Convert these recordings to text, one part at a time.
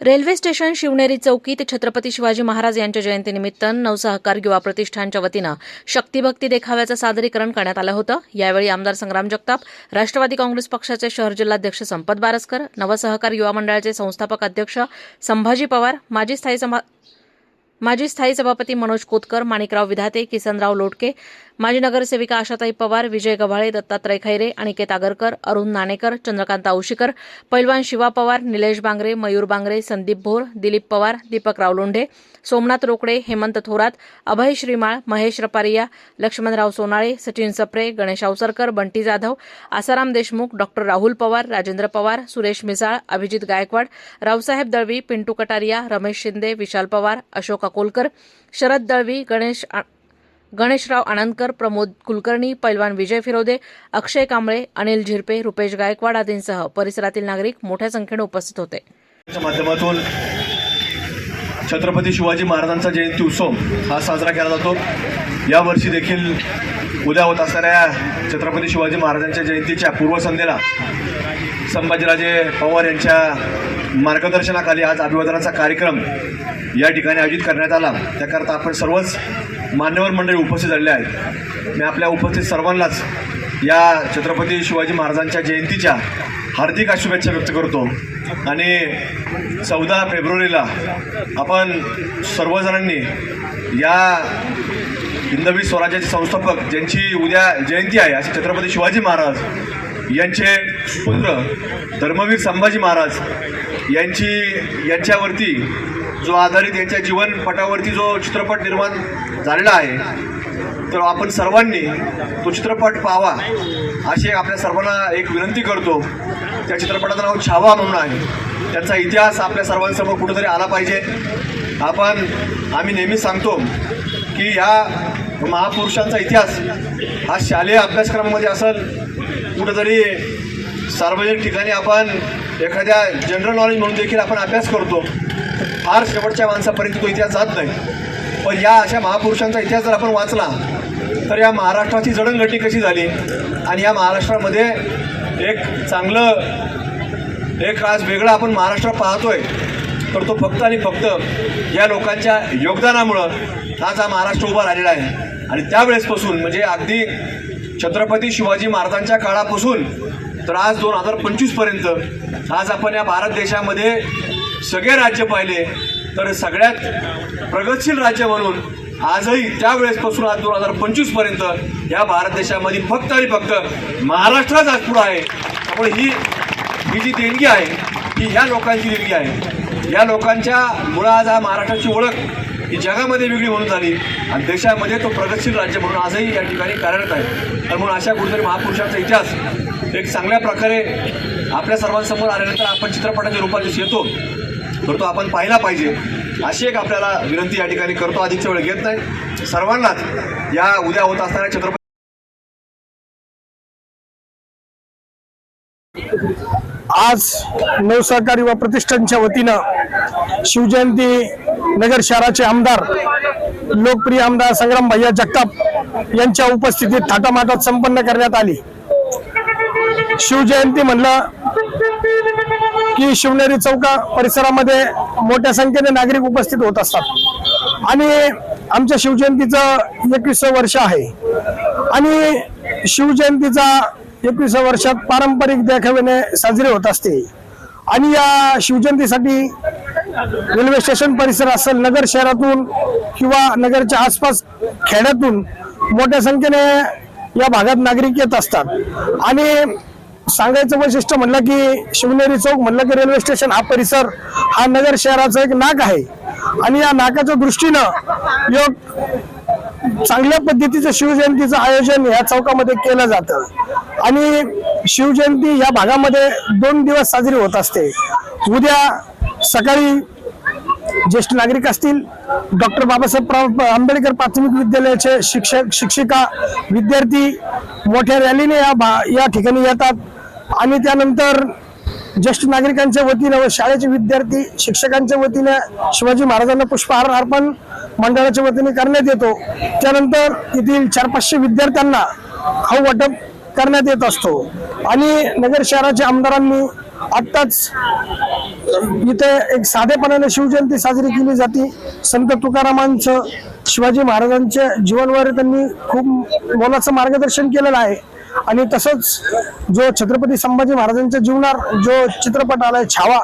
Railway station Shivneri चौकीत छत्रपती शिवाजी महाराज यांच्या जयंतीनिमित्त नवसहकार युवा प्रतिष्ठानच्या वतीनं शक्तिभक्ती देखाव्याचं सादरीकरण करण्यात आलं होतं. यावेळी आमदार संग्राम जगताप राष्ट्रवादी काँग्रेस पक्षाचे शहर जिल्हाध्यक्ष संपत बारसकर नवसहकार युवा मंडळाचे संस्थापक अध्यक्ष संभाजी पवार माजी स्थायी सभा माजी स्थायी सभापती मनोज कोतकर माणिकराव विधाते किसनराव लोटके माजी नगरसेविका आशाताई पवार विजय गव्हाळे दत्तात्रय खैरे अनिकेत आगरकर अरुण नाणेकर चंद्रकांत औशीकर पैलवान शिवा पवार निलेश बांगरे मयूर बांगरे संदीप भोर दिलीप पवार दीपकराव लोंढे सोमनाथ रोकडे हेमंत थोरात अभय श्रीमाळ महेश रपारिया लक्ष्मणराव सोनाळे सचिन सप्रे गणेश अवसरकर बंटी जाधव आसाराम देशमुख डॉक्टर राहुल पवार राजेंद्र पवार सुरेश मिसाळ अभिजित गायकवाड रावसाहेब दळवी पिंटू कटारिया रमेश शिंदे विशाल पवार अशोक अकोलकर शरद दळवी गणेश गणेशराव आनंदकर प्रमोद कुलकर्णी पैलवान विजय फिरोदे अक्षय कांबळे अनिल झिरपे रुपेश गायकवाड आदींसह परिसरातील नागरिक मोठ्या संख्येने उपस्थित होते. माध्यमातून छत्रपती शिवाजी महाराजांचा जयंती उत्सव हा साजरा केला जातो. यावर्षी देखील उद्या होत असणाऱ्या छत्रपती शिवाजी महाराजांच्या जयंतीच्या पूर्वसंध्येला संभाजीराजे पवार यांच्या मार्गदर्शनाखाली आज अभिवादनाचा कार्यक्रम या ठिकाणी आयोजित करण्यात आला. त्याकरता आपण सर्वच मान्यवर मंडळी उपस्थित झालेले आहेत. मी आपल्या उपस्थित सर्वांनाच या छत्रपती शिवाजी महाराजांच्या जयंतीच्या हार्दिक शुभेच्छा व्यक्त करतो. आणि चौदा फेब्रुवारीला आपण सर्वजणांनी या हिंदवी स्वराज्याचे संस्थापक ज्यांची उद्या जयंती आहे असे छत्रपती शिवाजी महाराज यांचे पुत्र धर्मवीर संभाजी महाराज यांची यांच्यावरती जो आधारित यांच्या जीवनपटावरती जो चित्रपट निर्माण झालेला आहे तर आपण सर्वांनी तो चित्रपट पाहावा अशी आपल्या सर्वांना एक विनंती करतो. त्या चित्रपटाचं नाव छावा म्हणून आहे. त्याचा इतिहास आपल्या सर्वांसमोर कुठेतरी आला पाहिजे. आपण आम्ही नेहमी सांगतो की ह्या महापुरुषांचा इतिहास हा शालेय अभ्यासक्रमामध्ये असेल कुठंतरी सार्वजनिक ठिकाणी आपण एखाद्या जनरल नॉलेज म्हणून देखील आपण अभ्यास करतो. फार शेवटच्या माणसापर्यंत तो इतिहास जात नाही. पण या अशा महापुरुषांचा इतिहास जर आपण वाचला तर या महाराष्ट्राची जडणघडणी कशी झाली? आणि या महाराष्ट्रामध्ये एक चांगलं एक आज वेगळं आपण महाराष्ट्र पाहतोय तर तो फक्त आणि फक्त या लोकांच्या योगदानामुळं आज हा महाराष्ट्र उभा राहिलेला आहे. आणि त्यावेळेसपासून म्हणजे अगदी छत्रपती शिवाजी महाराजांच्या काळापासून तर आज दोन हजार पंचवीसपर्यंत आज आपण या भारत देशामध्ये सगळे राज्य पाहिले तर सगळ्यात प्रगतशील राज्य म्हणून आजही त्यावेळेसपासून आज दोन हजार पंचवीसपर्यंत या भारत देशामध्ये फक्त आणि फक्त महाराष्ट्रच आज पुढं आहे. त्यामुळे ही ही जी देणगी आहे ही ह्या लोकांची देणगी आहे. या लोकांच्या मुळं आज हा महाराष्ट्राची ओळख ही जगामध्ये वेगळी म्हणून झाली आणि देशामध्ये तो प्रगतशील राज्य म्हणून आजही या ठिकाणी कार्यरत आहे. तर म्हणून अशा कुठेतरी महापुरुषांचा इतिहास एक चांगल्या प्रकारे आपल्या सर्वांसमोर आल्यानंतर आपण चित्रपटाच्या रूपात येतो. तर तो आपण पाहिला पाहिजे. अशी एक आपल्याला विनंती या ठिकाणी करतो. अधिकच्या वेळ घेत नाही. सर्वांनाच या उद्या होत असणाऱ्या छत्रपती आज नवसहकारी व प्रतिष्ठानच्या वतीनं शिवजयंती नगर शहराचे आमदार लोकप्रिय आमदार संग्राम भैया जगताप यांच्या उपस्थितीत थाटामाटात संपन्न करण्यात आली. शिवजयंती म्हणलं की शिवनेरी चौका परिसरामध्ये मोठ्या संख्येने नागरिक उपस्थित होत असतात. आणि आमच्या शिवजयंतीचं एकवीसवं वर्ष आहे. आणि शिवजयंतीचा एकवीसव्या वर्षात पारंपरिक देखाव्याने साजरी होत असते. आणि या शिवजयंतीसाठी रेल्वे स्टेशन परिसर असेल नगर शहरातून किंवा नगरच्या आसपास खेड्यातून मोठ्या संख्येने या भागात नागरिक येत असतात. आणि सांगायचं वैशिष्ट्य म्हणलं की शिवनेरी चौक म्हणलं की रेल्वे स्टेशन हा परिसर हा नगर शहराचा एक नाक आहे. आणि या नाकाच्या दृष्टीनं योग चांगल्या पद्धतीचं शिवजयंतीचं आयोजन या चौकामध्ये केलं जातं. आणि शिवजयंती या भागामध्ये दोन दिवस साजरी होत असते. उद्या सकाळी ज्येष्ठ नागरिक असतील डॉक्टर बाबासाहेब आंबेडकर प्राथमिक विद्यालयाचे शिक्षक शिक्षिका विद्यार्थी मोठ्या रॅलीने या भा- या ठिकाणी येतात. आणि त्यानंतर ज्येष्ठ नागरिकांच्या वतीनं व शाळेचे विद्यार्थी शिक्षकांच्या वतीनं शिवाजी महाराजांना पुष्पहार अर्पण मंडळाच्या वतीने करण्यात येतो. त्यानंतर येथील चार पाचशे विद्यार्थ्यांना खाऊ वाटप करण्यात येत असतो. आणि नगर शहराच्या आमदारांनी आत्ताच इथे एक साधेपणाने शिवजयंती साजरी केली जाते. संत तुकारामांचं शिवाजी महाराजांच्या जीवनवर त्यांनी खूप मोलाचं मार्गदर्शन केलेलं आहे. आणि तसंच जो छत्रपती संभाजी महाराजांच्या जीवनावर जो चित्रपट आलाय छावा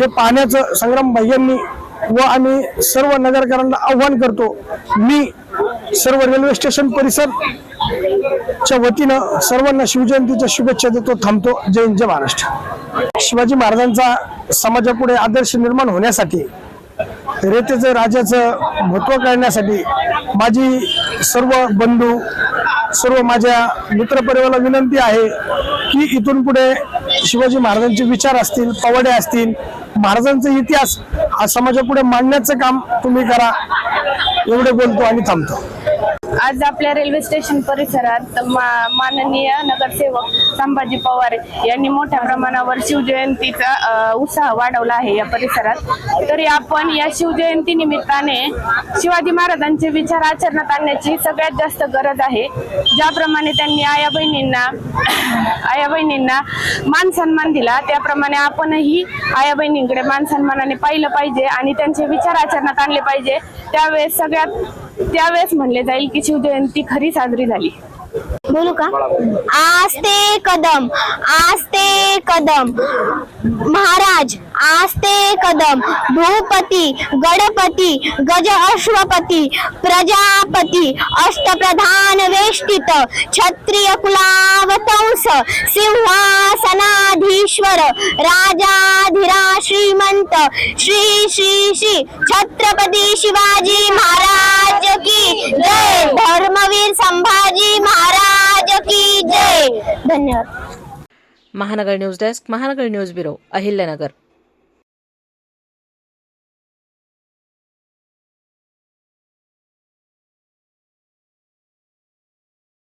हे पाहण्याचं संग्राम भाईयांनी व आम्ही सर्व नगरकरांना आव्हान करतो. मी सर्व रेल्वे स्टेशन परिसर च्या वतीनं सर्वांना शिवजयंतीच्या शुभेच्छा देतो थांबतो. जय जय महाराष्ट्र. शिवाजी महाराजांचा समाजापुढे आदर्श निर्माण होण्यासाठी रेतेचं राजाचं महत्त्व कळण्यासाठी माझी सर्व बंधू सर्व माझ्या मित्रपरिवाराला विनंती आहे की इथून पुढे शिवाजी महाराजांचे विचार असतील पवाडे असतील महाराजांचा इतिहास हा समाजापुढे मांडण्याचं काम तुम्ही करा. एवढे बोलतो आणि थांबतो. आज आपल्या रेल्वे स्टेशन परिसरात मा- माननीय नगरसेवक संभाजी पवार यांनी मोठ्या प्रमाणावर शिवजयंतीचा उत्साह वाढवला आहे या परिसरात. तरी आपण या शिवजयंती निमित्ताने शिवाजी महाराजांचे विचार आचरणात आणण्याची सगळ्यात जास्त गरज आहे. ज्याप्रमाणे त्यांनी आया बहिणींना आया बहिणींना मान सन्मान दिला त्याप्रमाणे आपणही आया बहिणींकडे मान सन्मानाने पाहिलं पाहिजे आणि त्यांचे विचार आचरणात आणले पाहिजे. त्यावेळेस सगळ्यात त्यावेळेस म्हणले जाईल की शिवजयंती खरी साजरी झाली. बोलू का? आस्ते कदम आस्ते कदम. महाराज आस्ते कदम. भूपती गणपती गज अश्वपती प्रजापती अष्टप्रधान वेष्टित क्षत्रिय कुलावतंस सनाधीश्वर राजाधिरा श्रीमंत श्री श्री श्री छत्रपती शिवाजी महाराज की जय. धर्मवीर संभाजी महाराज की जय. धन्यवाद. Mahanagar news desk Mahanagar news bureau Ahilyanagar.